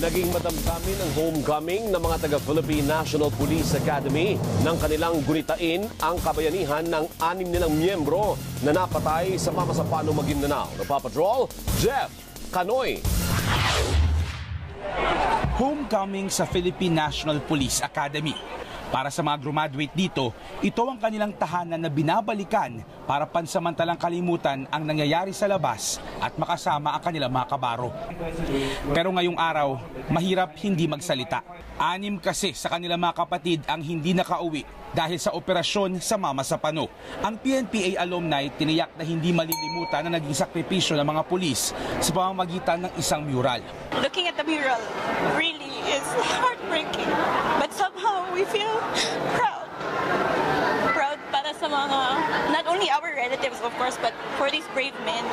Naging madamdamin ang homecoming ng mga taga-Philippine National Police Academy nang kanilang gunitain ang kabayanihan ng anim nilang miyembro na napatay sa Mamasapano, Maguindanao. Napapatrol, Jeff Canoy. Homecoming sa Philippine National Police Academy. Para sa mga graduate dito, ito ang kanilang tahanan na binabalikan para pansamantalang kalimutan ang nangyayari sa labas at makasama ang kanilang mga kabaro. Pero ngayong araw, mahirap hindi magsalita. Anim kasi sa kanilang mga kapatid ang hindi nakauwi dahil sa operasyon sa Mama sa Pano. Ang PNPA alumni tiniyak na hindi malilimutan na naging sakripisyo ng mga pulis sa pamamagitan ng isang mural. looking at the mural really is heartbreaking. Mga, not only our relatives of course, but for these brave men.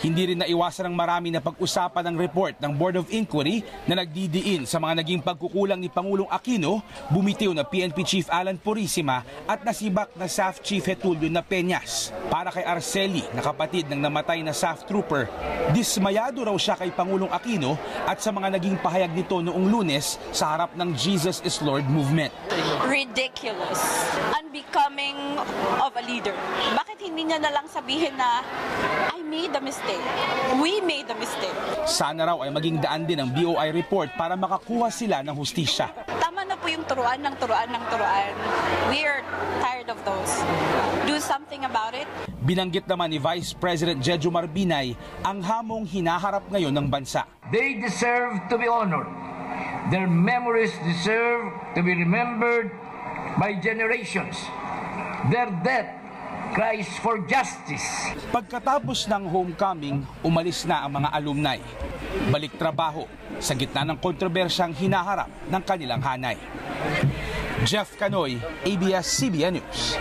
Hindi rin naiwasan ng marami na pag-usapan ng report ng Board of Inquiry na nagdidiin sa mga naging pagkukulang ni Pangulong Aquino, bumitiw na PNP Chief Alan Purisima at nasibak na SAF Chief Hetulio na Peñas. Para kay Arceli, na kapatid ng namatay na SAF Trooper, dismayado raw siya kay Pangulong Aquino at sa mga naging pahayag nito noong lunes sa harap ng Jesus is Lord movement. Ridiculous. Unbecoming of a leader. Bakit hindi niya na lang sabihin na, made a mistake. We made a mistake. Sana raw ay maging daan din ang BOI report para makakuha sila ng hustisya. Tama na po yung turuan ng turuan ng turuan. We are tired of those. Do something about it. Binanggit naman ni Vice President Jejo Marbinay ang hamong hinaharap ngayon ng bansa. They deserve to be honored. Their memories deserve to be remembered by generations. Their death cries for justice. Pagkatapos ng homecoming, umalis na ang mga alumni. Balik trabaho sa gitna ng kontrobersyang hinaharap ng kanilang hanay. Jeff Canoy, ABS-CBN News.